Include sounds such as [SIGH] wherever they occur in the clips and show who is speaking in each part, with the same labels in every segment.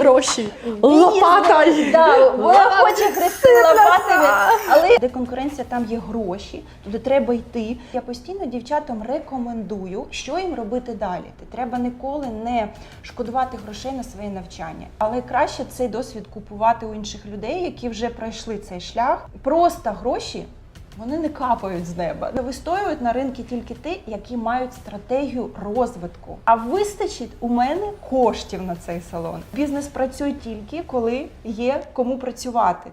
Speaker 1: гроші лопатой.
Speaker 2: Да, вона хоче грести лопатами, але де конкуренція, там є гроші, туди треба йти. Я постійно дівчатам рекомендую, що їм робити далі. Ти треба ніколи не шкодувати грошей на своє навчання, але краще цей досвід купувати у інших людей, які вже пройшли цей шлях. Просто гроші. Вони не капають з неба. Не Вистоюють на ринку тільки ті, які мають стратегію розвитку. А вистачить у мене коштів на цей салон. Бізнес працює тільки коли є кому працювати.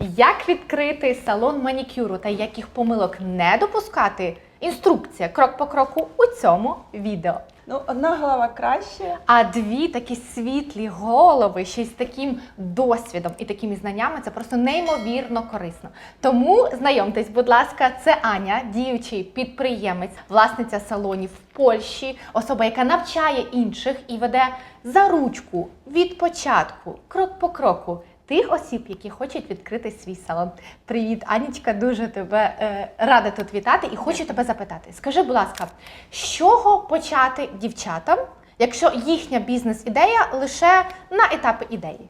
Speaker 1: Як відкрити салон манікюру та яких помилок не допускати? Інструкція крок по кроку у цьому відео.
Speaker 2: Ну, одна голова краще.
Speaker 1: А дві такі світлі голови, ще й з таким досвідом і такими знаннями, це просто неймовірно корисно. Тому знайомтесь, будь ласка, це Аня, діючий підприємець, власниця салонів в Польщі, особа, яка навчає інших і веде за ручку від початку, крок по кроку. Тих осіб, які хочуть відкрити свій салон. Привіт, Анічка, дуже тебе е, рада тут вітати і хочу тебе запитати. Скажи, будь ласка, з чого почати дівчатам, якщо їхня бізнес-ідея лише на етапі ідеї?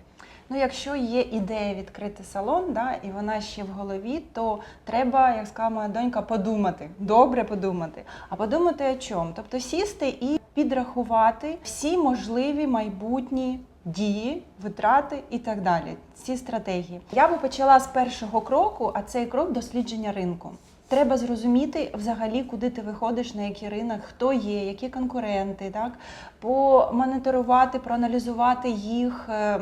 Speaker 2: Ну, якщо є ідея відкрити салон, да, і вона ще в голові, то треба, як сказала моя донька, подумати, добре подумати. А подумати о чому? Тобто сісти і підрахувати всі можливі майбутні дії, витрати і так далі. Ці стратегії. Я би почала з першого кроку, а цей крок дослідження ринку. Треба зрозуміти взагалі, куди ти виходиш, на який ринок, хто є, які конкуренти, так помоніторувати, проаналізувати їх е,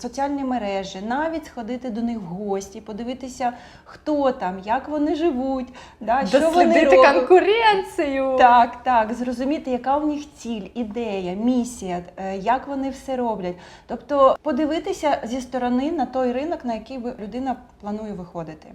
Speaker 2: соціальні мережі, навіть сходити до них в гості, подивитися, хто там, як вони живуть, да, що вони роблять.
Speaker 1: конкуренцію.
Speaker 2: Так, так, зрозуміти, яка у них ціль, ідея, місія, е, як вони все роблять. Тобто подивитися зі сторони на той ринок, на який людина планує виходити.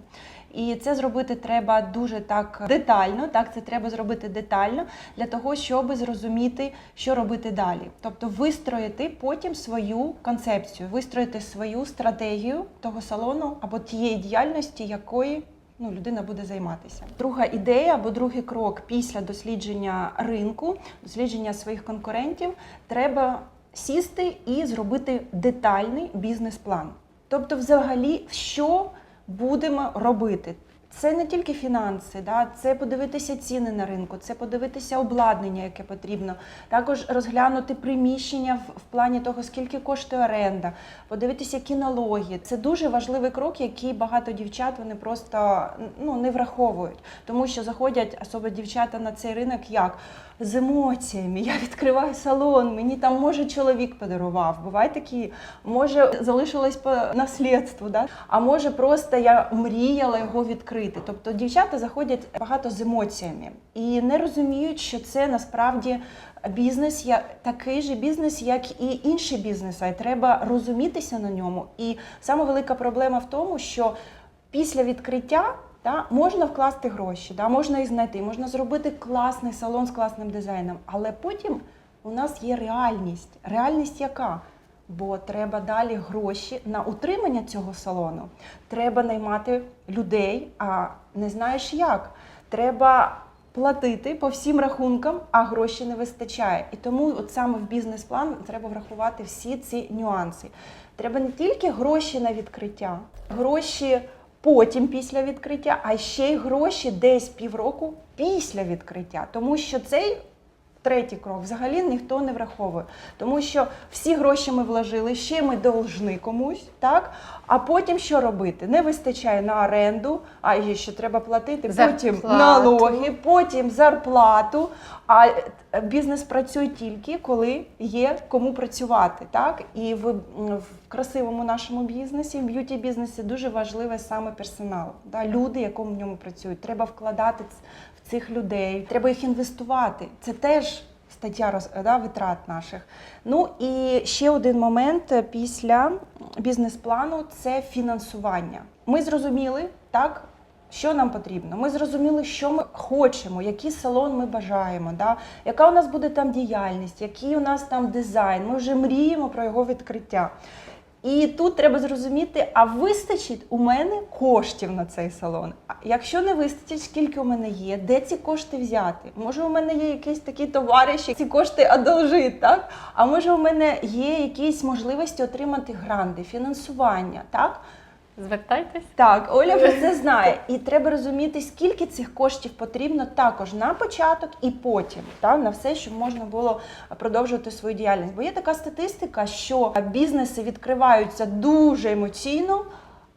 Speaker 2: І це зробити треба дуже так детально. Так, це треба зробити детально для того, щоб зрозуміти, що робити далі. Тобто вистроїти потім свою концепцію, вистроїти свою стратегію того салону або тієї діяльності, якої ну, людина буде займатися. Друга ідея або другий крок після дослідження ринку, дослідження своїх конкурентів, треба сісти і зробити детальний бізнес-план. Тобто, взагалі, що будемо робити. Це не тільки фінанси, да? це подивитися ціни на ринку, це подивитися обладнання, яке потрібно. Також розглянути приміщення в, в плані того, скільки коштує оренда, подивитися кінології. Це дуже важливий крок, який багато дівчат вони просто ну, не враховують. Тому що заходять особливо дівчата на цей ринок як з емоціями. Я відкриваю салон, мені там може чоловік подарував. Буває такі, може залишилось по наслідству, да? а може просто я мріяла його відкрити. Тобто дівчата заходять багато з емоціями і не розуміють, що це насправді. Бізнес я такий же бізнес, як і інші бізнеси. І треба розумітися на ньому. І саме велика проблема в тому, що після відкриття та, можна вкласти гроші, да, можна їх знайти, можна зробити класний салон з класним дизайном. Але потім у нас є реальність. Реальність яка? Бо треба далі гроші на утримання цього салону. Треба наймати людей, а не знаєш як. Треба платити по всім рахункам, а гроші не вистачає. І тому от саме в бізнес-план треба врахувати всі ці нюанси. Треба не тільки гроші на відкриття, гроші потім після відкриття, а ще й гроші десь півроку після відкриття. Тому що цей третій крок взагалі ніхто не враховує. Тому що всі гроші ми вложили, ще ми должны комусь, так? А потім що робити? Не вистачає на оренду, а і ще треба платити, потім
Speaker 1: Зарплату.
Speaker 2: налоги, потім зарплату. А е, бізнес працює тільки коли є кому працювати. Так? І в, в красивому нашому бізнесі, в б'юті бізнесі дуже важливе саме персонал. Да? Люди, якому в ньому працюють. Треба вкладати в цих людей, треба їх інвестувати. Це теж. Стаття роз, да, витрат наших. Ну і ще один момент е, після бізнес-плану це фінансування. Ми зрозуміли, так, Що нам потрібно? Ми зрозуміли, що ми хочемо, який салон ми бажаємо, да? яка у нас буде там діяльність, який у нас там дизайн. Ми вже мріємо про його відкриття. І тут треба зрозуміти, а вистачить у мене коштів на цей салон. Якщо не вистачить, скільки у мене є, де ці кошти взяти? Може, у мене є якийсь такий товариш, ці кошти одолжить, так? А може, у мене є якісь можливості отримати гранди, фінансування, так?
Speaker 1: Звертайтесь.
Speaker 2: Так, Оля про [LAUGHS] це знає. І треба розуміти, скільки цих коштів потрібно також на початок і потім, та, на все, щоб можна було продовжувати свою діяльність. Бо є така статистика, що бізнеси відкриваються дуже емоційно,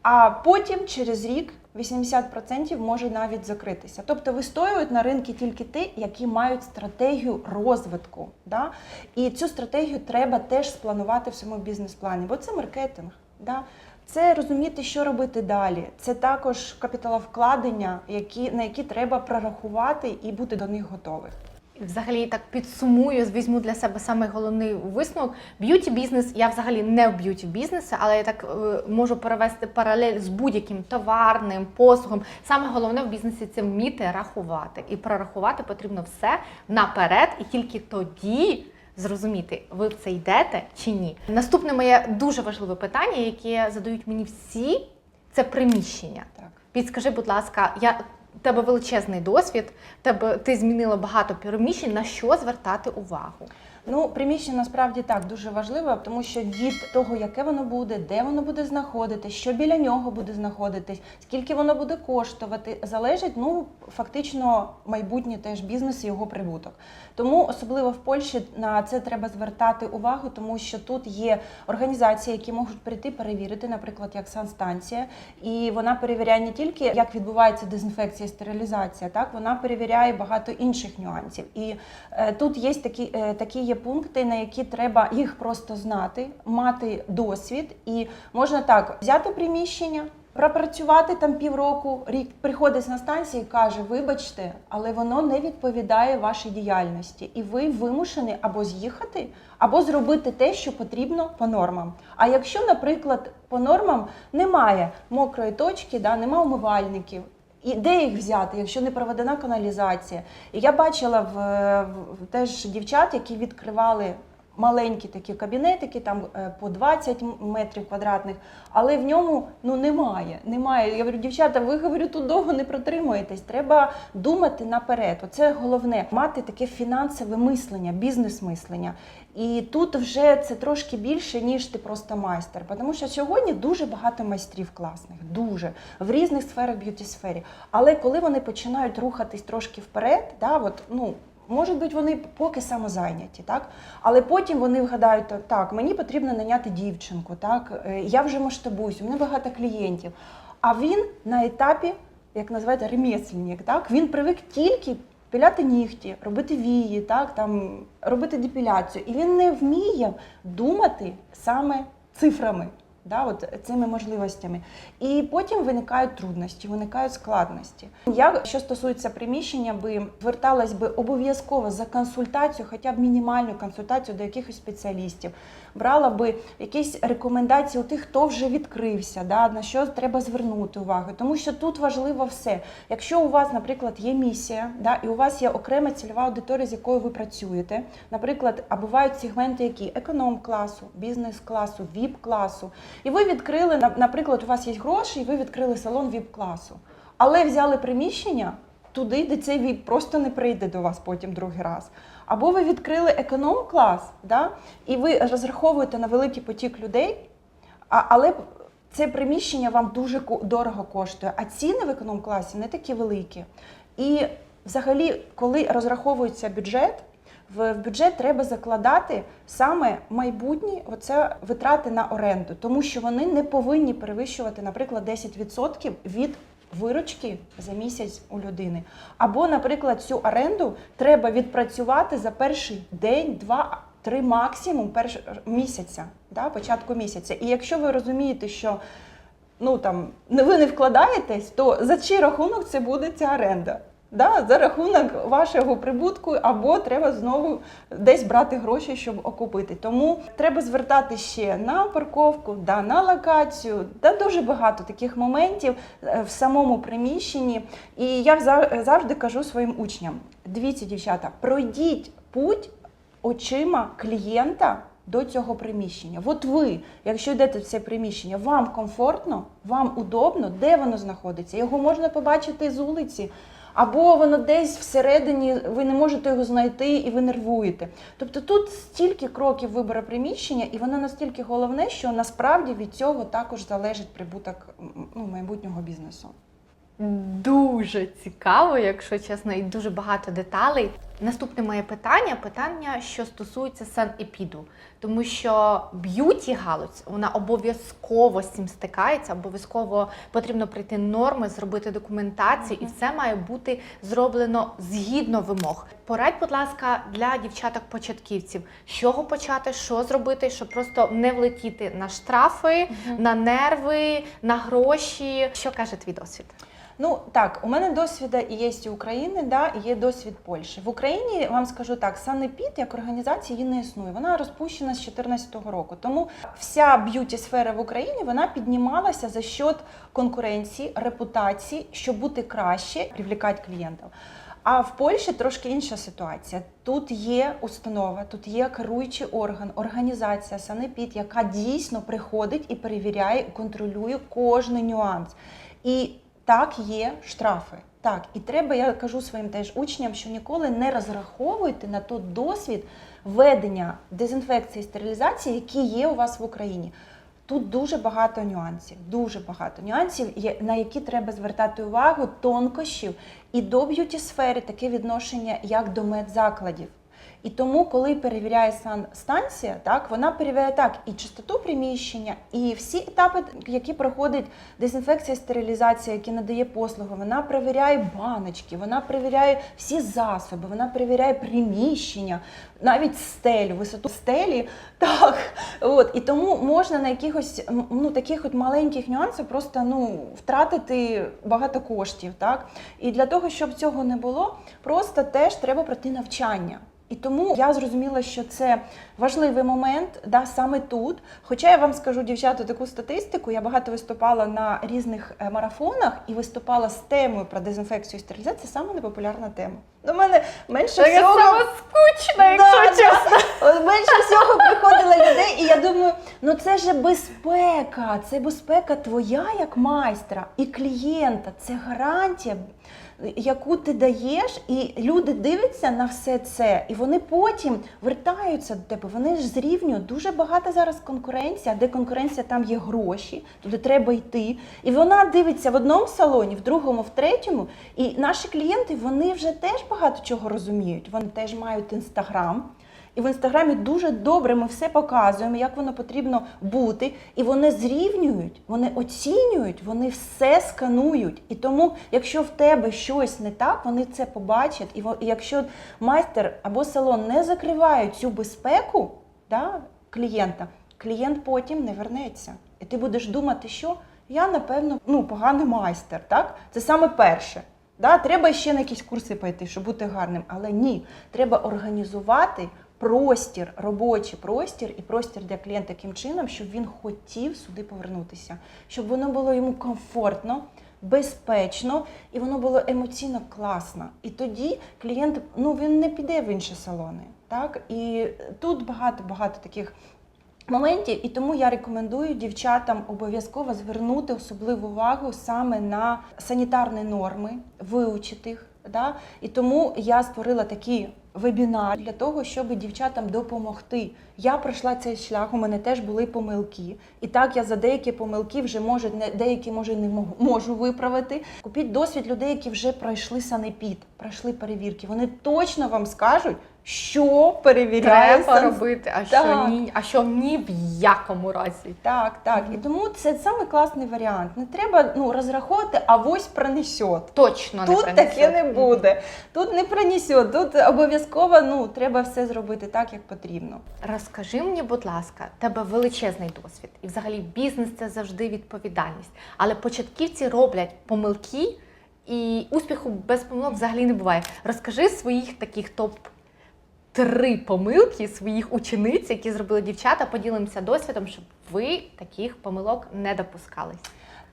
Speaker 2: а потім через рік. 80% може навіть закритися. Тобто вистоюють на ринку тільки ті, які мають стратегію розвитку. Да? І цю стратегію треба теж спланувати в своєму бізнес-плані, бо це маркетинг. Да? Це розуміти, що робити далі. Це також капіталовкладення, які, на які треба прорахувати і бути до них готових.
Speaker 1: Взагалі так підсумую, візьму для себе саме головний висновок. Б'юті бізнес, я взагалі не в б'юті бізнесі, але я так е, можу перевести паралель з будь-яким товарним послугом. Саме головне в бізнесі це вміти рахувати. І прорахувати потрібно все наперед, і тільки тоді. Зрозуміти, ви в це йдете чи ні. Наступне моє дуже важливе питання, яке задають мені всі, це приміщення.
Speaker 2: Так.
Speaker 1: Підскажи, будь ласка, я тебе величезний досвід, тебе ти змінила багато приміщень. На що звертати увагу?
Speaker 2: Ну, приміщення насправді так дуже важливе, тому що від того, яке воно буде, де воно буде знаходитись, що біля нього буде знаходитись, скільки воно буде коштувати, залежить ну фактично майбутнє теж бізнес і його прибуток. Тому особливо в Польщі на це треба звертати увагу, тому що тут є організації, які можуть прийти перевірити, наприклад, як санстанція, і вона перевіряє не тільки як відбувається дезінфекція, стерилізація, так вона перевіряє багато інших нюансів. І е, тут є такі, е, такі є пункти, на які треба їх просто знати, мати досвід, і можна так взяти приміщення. Пропрацювати там півроку, рік приходить на станцію і каже: вибачте, але воно не відповідає вашій діяльності, і ви вимушені або з'їхати, або зробити те, що потрібно по нормам. А якщо, наприклад, по нормам немає мокрої точки, да, немає умивальників. І де їх взяти, якщо не проведена каналізація? І я бачила в, в теж дівчат, які відкривали маленькі такі кабінетики, там е, по 20 метрів квадратних, але в ньому ну немає. Немає. Я говорю, дівчата, ви говорю, тут довго не протримуєтесь. Треба думати наперед. Оце головне мати таке фінансове мислення, бізнес-мислення. І тут вже це трошки більше, ніж ти просто майстер. Тому що сьогодні дуже багато майстрів класних, дуже в різних сферах б'юті сфері. Але коли вони починають рухатись трошки вперед, да, от, ну. Може бути, вони поки самозайняті, так? Але потім вони вгадають, так, мені потрібно наняти дівчинку, так? е, я вже масштабуюсь, у мене багато клієнтів. А він на етапі, як називається, ремесленник, так? Він привик тільки піляти нігті, робити вії, так? Там, робити депіляцію. І він не вміє думати саме цифрами. Да, от цими можливостями. І потім виникають трудності, виникають складності. Я, що стосується приміщення, би зверталась би обов'язково за консультацію, хоча б мінімальну консультацію до якихось спеціалістів. Брала би якісь рекомендації у тих, хто вже відкрився, да, на що треба звернути увагу. Тому що тут важливо все. Якщо у вас, наприклад, є місія, да, і у вас є окрема цільова аудиторія, з якою ви працюєте, наприклад, а бувають сегменти, які економ-класу, бізнес-класу, віп-класу. І ви відкрили, на- наприклад, у вас є гроші, і ви відкрили салон віп-класу. Але взяли приміщення туди, де цей віп просто не прийде до вас потім другий раз. Або ви відкрили економ-клас, да? і ви розраховуєте на великий потік людей, а, але це приміщення вам дуже дорого коштує, а ціни в економ-класі не такі великі. І взагалі, коли розраховується бюджет, в бюджет треба закладати саме майбутні оце витрати на оренду, тому що вони не повинні перевищувати, наприклад, 10% від виручки за місяць у людини. Або, наприклад, цю оренду треба відпрацювати за перший день, два, три максимум перш місяця, да, початку місяця. І якщо ви розумієте, що ну там ви не вкладаєтесь, то за чий рахунок це буде ця оренда? Да, за рахунок вашого прибутку, або треба знову десь брати гроші, щоб окупити. Тому треба звертати ще на парковку, да, на локацію, да, дуже багато таких моментів е, в самому приміщенні. І я за- завжди кажу своїм учням: дивіться, дівчата, пройдіть путь очима клієнта. До цього приміщення. От ви, якщо йдете в це приміщення, вам комфортно, вам удобно, де воно знаходиться? Його можна побачити з вулиці, або воно десь всередині, ви не можете його знайти і ви нервуєте. Тобто тут стільки кроків вибору приміщення, і воно настільки головне, що насправді від цього також залежить прибуток ну, майбутнього бізнесу.
Speaker 1: Дуже цікаво, якщо чесно, і дуже багато деталей. Наступне моє питання питання, що стосується санепіду, тому що б'юті галузь вона обов'язково з цим стикається, обов'язково потрібно прийти норми, зробити документацію, і все має бути зроблено згідно вимог. Порадь, будь ласка, для дівчаток-початківців, з чого почати, що зробити, щоб просто не влетіти на штрафи, на нерви, на гроші. Що каже твій досвід?
Speaker 2: Ну так, у мене досвід є і України, да, і є досвід Польщі. В Україні вам скажу так, Санепід як організація її не існує. Вона розпущена з 2014 року. Тому вся б'юті сфера в Україні вона піднімалася за счет конкуренції, репутації, щоб бути краще, привлекати клієнтів. А в Польщі трошки інша ситуація. Тут є установа, тут є керуючий орган, організація Санепід, яка дійсно приходить і перевіряє, контролює кожний нюанс. І так, є штрафи. Так, і треба, я кажу своїм теж учням, що ніколи не розраховуйте на той досвід ведення дезінфекції і стерилізації, які є у вас в Україні. Тут дуже багато нюансів, дуже багато нюансів, на які треба звертати увагу, тонкощів. І до б'юті сфери таке відношення, як до медзакладів. І тому, коли перевіряє санстанція, так вона перевіряє так і чистоту приміщення, і всі етапи, які проходить дезінфекція, стерилізація, які надає послугу. Вона перевіряє баночки, вона перевіряє всі засоби, вона перевіряє приміщення, навіть стелю, висоту стелі. [LAUGHS] Так, от і тому можна на якихось ну таких от маленьких нюансах просто ну втратити багато коштів. Так і для того, щоб цього не було, просто теж треба пройти навчання. І тому я зрозуміла, що це важливий момент, да, саме тут. Хоча я вам скажу, дівчата, таку статистику, я багато виступала на різних е, марафонах і виступала з темою про дезінфекцію і стерилізацію. Це саме непопулярна тема. До мене менше всього
Speaker 1: скучно,
Speaker 2: Да, да. Менше всього приходило людей, і я думаю, ну це ж безпека, це безпека твоя як майстра і клієнта. Це гарантія, яку ти даєш, і люди дивляться на все це, і вони потім вертаються до тебе. Вони ж зрівнюють. Дуже багато зараз конкуренція, де конкуренція там є гроші, туди треба йти. І вона дивиться в одному салоні, в другому, в третьому. І наші клієнти вони вже теж багато чого розуміють. Вони теж мають інстаграм. І в інстаграмі дуже добре ми все показуємо, як воно потрібно бути. І вони зрівнюють, вони оцінюють, вони все сканують. І тому, якщо в тебе щось не так, вони це побачать. І якщо майстер або салон не закриває цю безпеку да, клієнта, клієнт потім не вернеться. І ти будеш думати, що я, напевно, ну, поганий майстер. Так? Це саме перше. Да, треба ще на якісь курси пойти, щоб бути гарним. Але ні, треба організувати простір, робочий простір і простір для клієнта таким чином, щоб він хотів сюди повернутися, щоб воно було йому комфортно, безпечно і воно було емоційно класно. І тоді клієнт ну він не піде в інші салони. Так і тут багато багато таких моментів, і тому я рекомендую дівчатам обов'язково звернути особливу увагу саме на санітарні норми, вивчити їх. Да? І тому я створила такі вебінари для того, щоб дівчатам допомогти. Я пройшла цей шлях, у мене теж були помилки. І так я за деякі помилки вже може не деякі може не мог- можу виправити. Купіть досвід людей, які вже пройшли санепід, пройшли перевірки. Вони точно вам скажуть, що перевіряє
Speaker 1: Треба
Speaker 2: сан-
Speaker 1: робити, а що ні, а що ні в якому разі.
Speaker 2: Так, так. І тому це саме класний варіант. Не треба ну, розраховувати, а ось пронесет.
Speaker 1: Точно не
Speaker 2: Тут
Speaker 1: принесе.
Speaker 2: таке не буде. Тут не пронесет. Тут обов'язково ну, треба все зробити так, як потрібно.
Speaker 1: Розкажи мені, будь ласка, тебе величезний досвід, і взагалі бізнес це завжди відповідальність. Але початківці роблять помилки, І успіху без помилок взагалі не буває. Розкажи своїх таких топ. Три помилки своїх учениць, які зробили дівчата, поділимося досвідом, щоб ви таких помилок не допускались.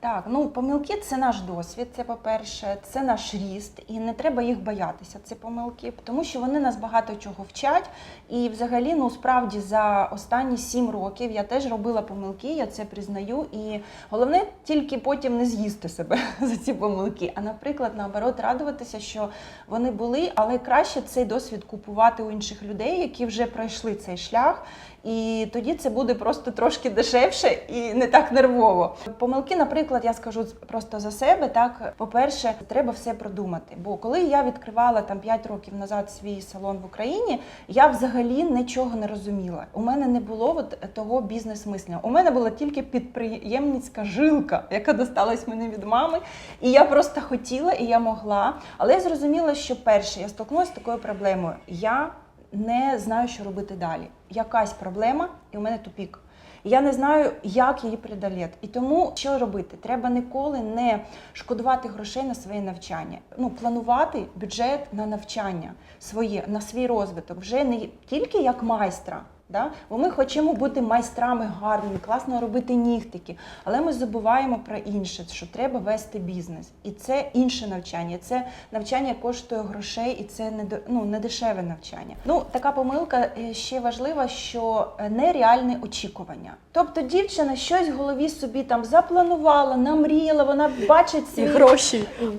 Speaker 2: Так, ну помилки це наш досвід. Це по-перше, це наш ріст, і не треба їх боятися. Ці помилки, тому що вони нас багато чого вчать. І, взагалі, ну справді за останні сім років я теж робила помилки, я це признаю. І головне тільки потім не з'їсти себе [LAUGHS] за ці помилки. А наприклад, наоборот, радуватися, що вони були, але краще цей досвід купувати у інших людей, які вже пройшли цей шлях. І тоді це буде просто трошки дешевше і не так нервово. Помилки, наприклад, я скажу просто за себе. Так, по-перше, треба все продумати. Бо коли я відкривала там 5 років назад свій салон в Україні, я взагалі нічого не розуміла. У мене не було от того бізнес-мислення. У мене була тільки підприємницька жилка, яка досталась мені від мами. І я просто хотіла, і я могла. Але я зрозуміла, що перше, я столкнулася з такою проблемою. Я не знаю, що робити далі. Якась проблема, і у мене тупік. Я не знаю, як її преодоліти. І тому що робити? Треба ніколи не шкодувати грошей на своє навчання. Ну, планувати бюджет на навчання своє, на свій розвиток, вже не тільки як майстра. Да? Бо ми хочемо бути майстрами гарними, класно робити нігтики, але ми забуваємо про інше, що треба вести бізнес. І це інше навчання. Це навчання коштує грошей, і це не ну, не дешеве навчання. Ну, така помилка е, ще важлива, що е, нереальне очікування. Тобто дівчина щось в голові собі там запланувала, намріяла, вона бачить свій
Speaker 1: гроші.
Speaker 2: Бізнес,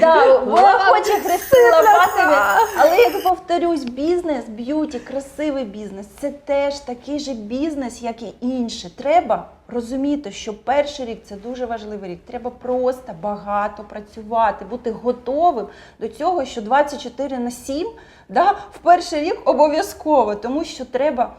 Speaker 2: Да, вона хоче хрести лопатами. Але як повторюсь, бізнес, б'юті, красивий бізнес це теж такий же бізнес, як і інше. Треба розуміти, що перший рік це дуже важливий рік. Треба просто багато працювати, бути готовим до цього, що 24 на 7 да, в перший рік обов'язково, тому що треба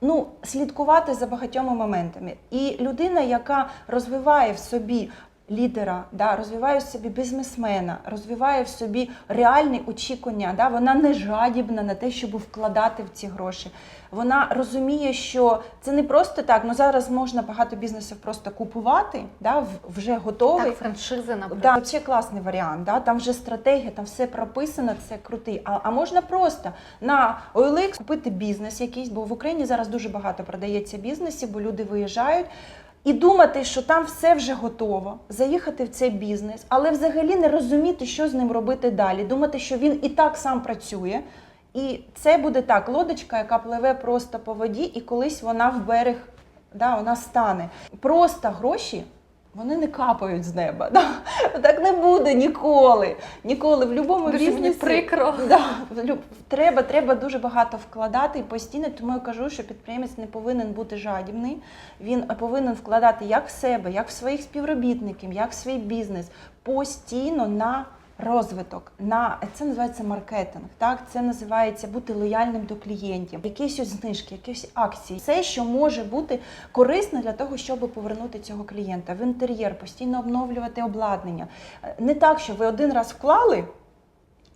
Speaker 2: ну, слідкувати за багатьма моментами. І людина, яка розвиває в собі лідера, да, розвиває в собі бізнесмена, розвиває в собі реальні очікування, да, вона не жадібна на те, щоб вкладати в ці гроші. Вона розуміє, що це не просто так. Ну зараз можна багато бізнесів просто купувати, да, вже готовий.
Speaker 1: Так, франшизи, наприклад.
Speaker 2: Да, це класний варіант. Да? Там вже стратегія, там все прописано, це крутий. А, а можна просто на OLX купити бізнес якийсь, бо в Україні зараз дуже багато продається бізнесів, бо люди виїжджають. І думати, що там все вже готово, заїхати в цей бізнес, але взагалі не розуміти, що з ним робити далі. Думати, що він і так сам працює. І це буде так: лодочка, яка пливе просто по воді, і колись вона в берег да, вона стане. Просто гроші вони не капають з неба. Да? Так не буде ніколи. Ніколи. В будь-якому
Speaker 1: бізнесі... мені прикро.
Speaker 2: Да, треба, треба дуже багато вкладати і постійно. Тому я кажу, що підприємець не повинен бути жадібний. Він повинен вкладати як в себе, як в своїх співробітників, як в свій бізнес постійно на розвиток. На це називається маркетинг. Так, це називається бути лояльним до клієнтів, якісь знижки, якісь акції. Все, що може бути корисно для того, щоб повернути цього клієнта в інтер'єр, постійно обновлювати обладнання. Е, Не так, що ви один раз вклали.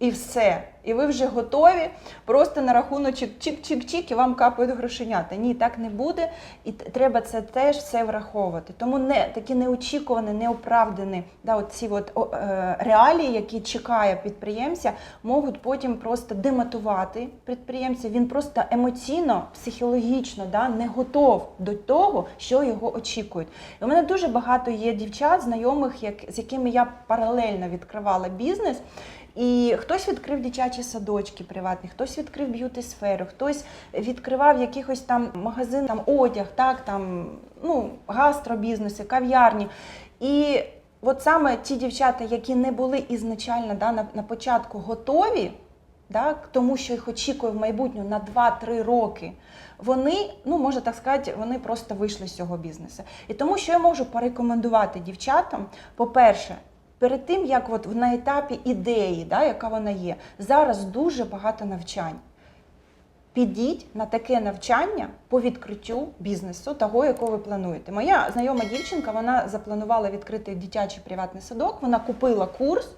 Speaker 2: І все. І ви вже готові просто на рахуночок чик-чик-чик, і вам капають грошенята. Ні, так не буде. І треба це теж все враховувати. Тому не такі неочікувані, неоправдані да, ці от, о, е, реалії, які чекає підприємця, можуть потім просто демотувати підприємця. Він просто емоційно, психологічно да, не готов до того, що його очікують. І у мене дуже багато є дівчат, знайомих, як, з якими я паралельно відкривала бізнес. І хтось відкрив дитячі садочки приватні, хтось відкрив б'юті сферу, хтось відкривав якихось там магазин, там одяг, так там ну гастробізнеси, кав'ярні. І от саме ті дівчата, які не були ізначально да, на, на початку готові, да, к тому, що їх очікує в майбутньому на 2-3 роки, вони, ну можна так сказати, вони просто вийшли з цього бізнесу. І тому, що я можу порекомендувати дівчатам, по-перше, перед тим, як от на етапі ідеї, да, яка вона є, зараз дуже багато навчань. Підіть на таке навчання по відкриттю бізнесу, того, якого ви плануєте. Моя знайома дівчинка вона запланувала відкрити дитячий приватний садок. Вона купила курс,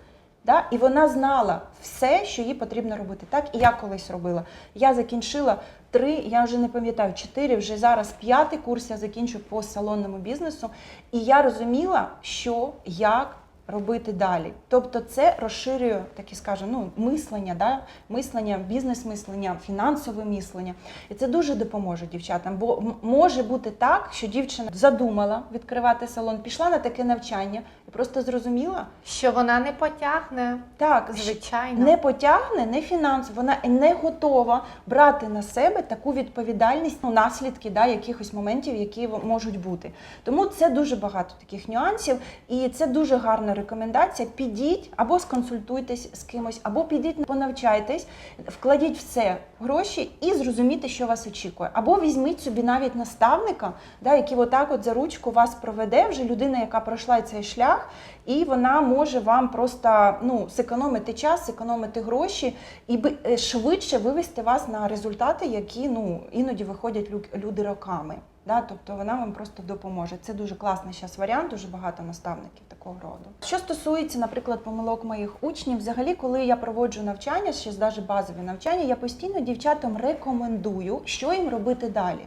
Speaker 2: да, і вона знала все, що їй потрібно робити. Так і я колись робила. Я закінчила три, я вже не пам'ятаю, чотири, вже зараз п'ятий курс я закінчу по салонному бізнесу. І я розуміла, що, як робити далі. Тобто це розширює такі, скажімо, ну, мислення, да? мислення, бізнес-мислення, фінансове мислення. І це дуже допоможе дівчатам. Бо може бути так, що дівчина задумала відкривати салон, пішла на таке навчання і просто зрозуміла,
Speaker 1: Що вона не потягне,
Speaker 2: так,
Speaker 1: звичайно.
Speaker 2: не потягне, не фінансово, вона не готова брати на себе таку відповідальність, ну, наслідки да, якихось моментів, які можуть бути. Тому це дуже багато таких нюансів, і це дуже гарна рекомендація. Підіть або сконсультуйтесь з кимось, або підіть понавчайтесь, вкладіть в це гроші і зрозумійте, що вас очікує. Або візьміть собі навіть наставника, да, який отак от за ручку вас проведе, вже людина, яка пройшла цей шлях, і вона може вам просто ну, зекономити час, зекономити гроші і е, швидше вивести вас на результати, які ну, іноді виходять люди роками. Да? Тобто вона вам просто допоможе. Це дуже класний зараз варіант, дуже багато наставників такого роду. Що стосується, наприклад, помилок моїх учнів, взагалі, коли я проводжу навчання, ще навіть базові навчання, я постійно дівчатам рекомендую, що їм робити далі.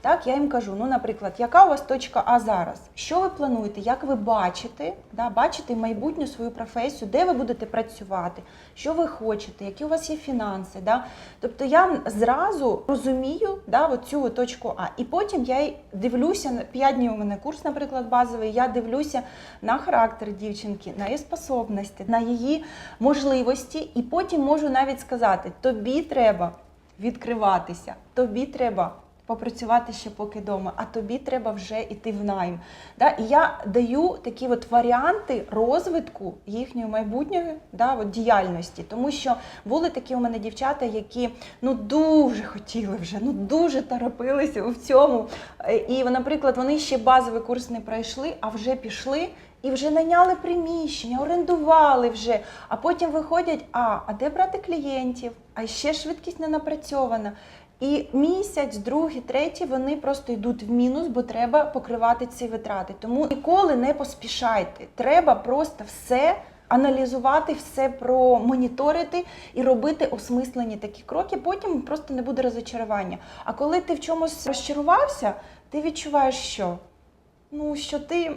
Speaker 2: Так, я їм кажу, ну, наприклад, яка у вас точка А зараз? Що ви плануєте? Як ви бачите, да, бачите майбутню свою професію, де ви будете працювати, що ви хочете, які у вас є фінанси? Да? Тобто я зразу розумію да, цю точку А. І потім я дивлюся, на 5 днів у мене курс, наприклад, базовий, я дивлюся на характер дівчинки, на її способності, на її можливості, і потім можу навіть сказати: тобі треба відкриватися, тобі треба попрацювати ще поки вдома, а тобі треба вже йти в найм. Да? І я даю такі от варіанти розвитку їхньої майбутньої да, от діяльності. Тому що були такі у мене дівчата, які ну дуже хотіли вже, ну дуже торопилися в цьому. І, наприклад, вони ще базовий курс не пройшли, а вже пішли. І вже найняли приміщення, орендували вже, а потім виходять: а, а де брати клієнтів? А ще швидкість не напрацьована. І місяць, другий, третій вони просто йдуть в мінус, бо треба покривати ці витрати. Тому ніколи не поспішайте. Треба просто все аналізувати, все промоніторити і робити осмислені такі кроки. Потім просто не буде розочарування. А коли ти в чомусь розчарувався, ти відчуваєш, що ну що ти м,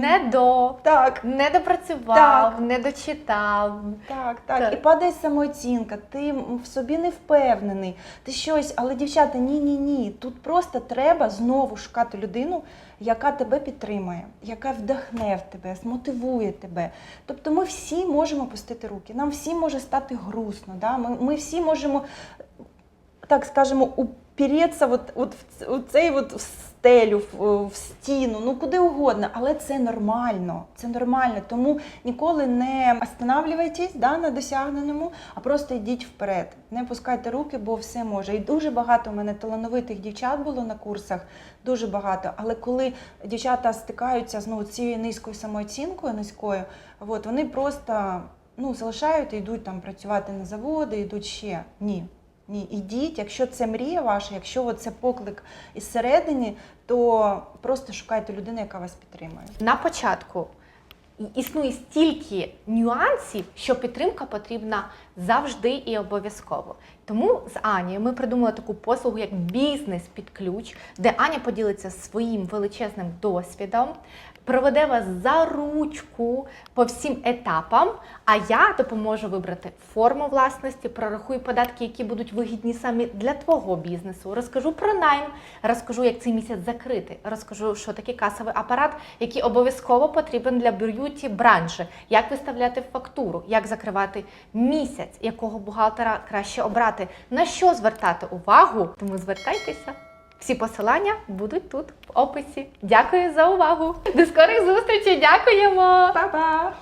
Speaker 1: Не до,
Speaker 2: так.
Speaker 1: не допрацював,
Speaker 2: Так.
Speaker 1: не дочитав.
Speaker 2: Так, так,
Speaker 1: Так.
Speaker 2: і падає самооцінка, ти м, в собі не впевнений, ти щось, але дівчата, ні, ні, ні. Тут просто треба знову шукати людину, яка тебе підтримує, яка вдохне в тебе, змотивує тебе. Тобто ми всі можемо пустити руки, нам всім може стати грустно. Да? Ми, ми всі можемо, так скажемо, упереться от, от в ц- у цей от стелю, в, в стіну, ну куди угодно, але це нормально. Це нормально. Тому ніколи не останавливайтесь да, на досягненому, а просто йдіть вперед. Не пускайте руки, бо все може. І дуже багато у мене талановитих дівчат було на курсах, дуже багато. Але коли дівчата стикаються з ну, цією низькою самооцінкою, низькою, от, вони просто ну, залишають і йдуть там працювати на заводи, йдуть ще. Ні. Ні, ідіть, якщо це мрія ваша, якщо це поклик із середини, то просто шукайте людину, яка вас підтримує.
Speaker 1: На початку існує стільки нюансів, що підтримка потрібна завжди і обов'язково. Тому з Анією ми придумали таку послугу як бізнес під ключ, де Аня поділиться своїм величезним досвідом, проведе вас за ручку по всім етапам. А я допоможу вибрати форму власності, прорахую податки, які будуть вигідні саме для твого бізнесу. Розкажу про найм, розкажу, як цей місяць закрити. Розкажу, що таке касовий апарат, який обов'язково потрібен для б'юті бранжі, як виставляти фактуру, як закривати місяць, якого бухгалтера краще обрати, на що звертати увагу. Тому звертайтеся. Всі посилання будуть тут в описі. Дякую за увагу. До скорих зустрічей. Дякуємо.
Speaker 2: Па-па!